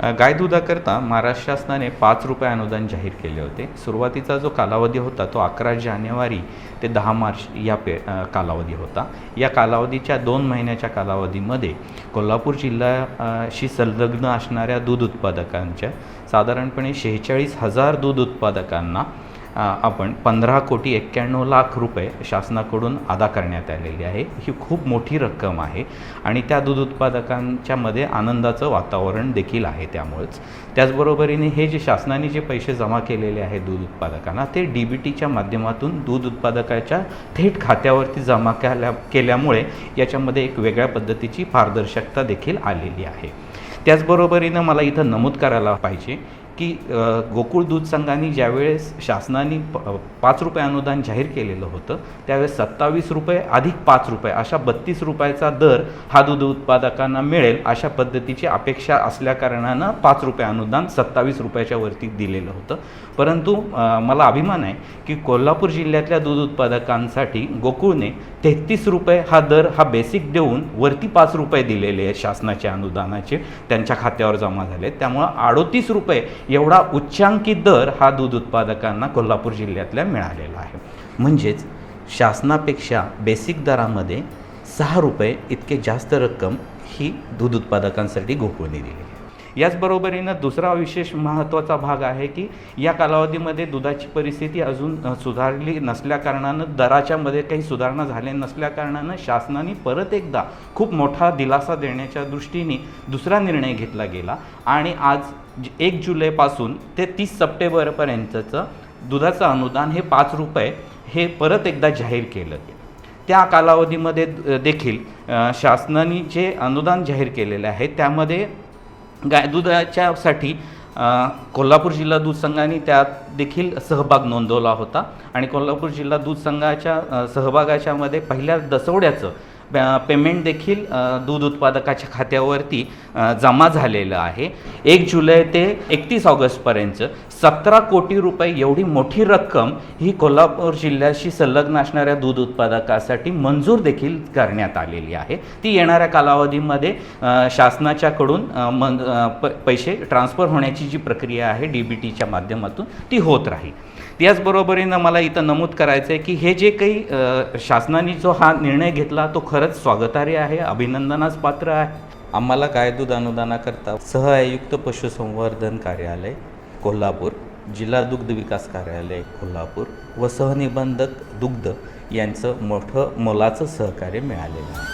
गाय दुधाकरता महाराष्ट्र शासनाने पाच रुपये अनुदान जाहीर केले होते. सुरुवातीचा जो कालावधी होता तो अकरा जानेवारी ते दहा मार्च या पे कालावधी होता. या कालावधीच्या दोन महिन्याच्या कालावधीमध्ये कोल्हापूर जिल्ह्याशी संलग्न असणाऱ्या दूध उत्पादकांच्या साधारणपणे शेहेचाळीस हजार दूध उत्पादकांना आपण पंधरा कोटी एक्क्याण्णव लाख रुपये शासनाकडून अदा करण्यात आलेली आहे. ही खूप मोठी रक्कम आहे आणि त्या दूध उत्पादकांच्यामध्ये आनंदाचं वातावरण देखील आहे त्यामुळेच. त्याचबरोबरीने हे जे शासनाने जे पैसे जमा केलेले आहेत दूध उत्पादकांना ते डी बी टीच्या माध्यमातून दूध उत्पादकाच्या थेट खात्यावरती जमा केल्या केल्यामुळे याच्यामध्ये एक वेगळ्या पद्धतीची पारदर्शकता देखील आलेली आहे. त्याचबरोबरीनं मला इथं नमूद करायला पाहिजे की गोकुळ दूध संघाने ज्यावेळेस शासनाने प पाच रुपये अनुदान जाहीर केलेलं होतं त्यावेळेस सत्तावीस रुपये अधिक पाच रुपये अशा बत्तीस रुपयाचा दर हा दूध उत्पादकांना मिळेल अशा पद्धतीची अपेक्षा असल्याकारणानं पाच रुपये अनुदान सत्तावीस रुपयाच्या वरती दिलेलं होतं. परंतु मला अभिमान आहे की कोल्हापूर जिल्ह्यातल्या दूध उत्पादकांसाठी गोकुळने तेहतीस रुपये हा दर हा बेसिक देऊन वरती पाच रुपये दिलेले आहेत शासनाच्या अनुदानाचे त्यांच्या खात्यावर जमा झाले त्यामुळं अडोतीस रुपये एवढा उच्चांकी दर हा दूध उत्पादकांना कोल्हापूर जिल्ह्यातल्या मिळालेला आहे. म्हणजेच शासनापेक्षा बेसिक दरामध्ये सहा रुपये इतके जास्त रक्कम ही दूध उत्पादकांसाठी गोकुळने दिली. आहे याचबरोबरीनं दुसरा विशेष महत्त्वाचा भाग आहे की या कालावधीमध्ये दुधाची परिस्थिती अजून सुधारली नसल्याकारणानं दराच्यामध्ये काही सुधारणा झाल्या नसल्याकारणानं शासनाने परत एकदा खूप मोठा दिलासा देण्याच्या दृष्टीने दुसरा निर्णय घेतला गेला. आणि आज एक जुलैपासून ते तीस सप्टेंबरपर्यंतचं दुधाचं अनुदान हे पाच रुपये हे परत एकदा जाहीर केलं. गेलं त्या कालावधीमध्ये देखील शासनाने जे अनुदान जाहीर केलेले आहे त्यामध्ये गाय दुधाच्यासाठी कोल्हापूर जिल्हा दूध संघाने त्यात देखील सहभाग नोंदवला होता. आणि कोल्हापूर जिल्हा दूध संघाच्या सहभागाच्यामध्ये पहिल्या दसवड्याचं पेमेंट देखील दूध उत्पादकाच्या खात्यावरती जमा झालेलं आहे. एक जुलै ते एकतीस ऑगस्टपर्यंत सतरा कोटी रुपये एवढी मोठी रक्कम ही कोल्हापूर जिल्ह्याशी संलग्न असणाऱ्या दूध उत्पादकासाठी मंजूर देखील करण्यात आलेली आहे. ती येणाऱ्या कालावधीमध्ये शासनाच्याकडून मन प- पैसे ट्रान्सफर होण्याची जी प्रक्रिया आहे डी बी टीच्या माध्यमातून ती होत राहील. त्याचबरोबरीनं मला इथं नमूद करायचं आहे की हे जे काही शासनाने जो हा निर्णय घेतला तो खरंच स्वागतार्ह आहे अभिनंदनास पात्र आहे. आम्हाला गाय दूध अनुदानाकरता सहआयुक्त पशुसंवर्धन कार्यालय कोल्हापूर जिल्हा दुग्ध विकास कार्यालय कोल्हापूर व सहनिबंधक दुग्ध यांचं मोठं मोलाचं सहकार्य मिळालेलं आहे.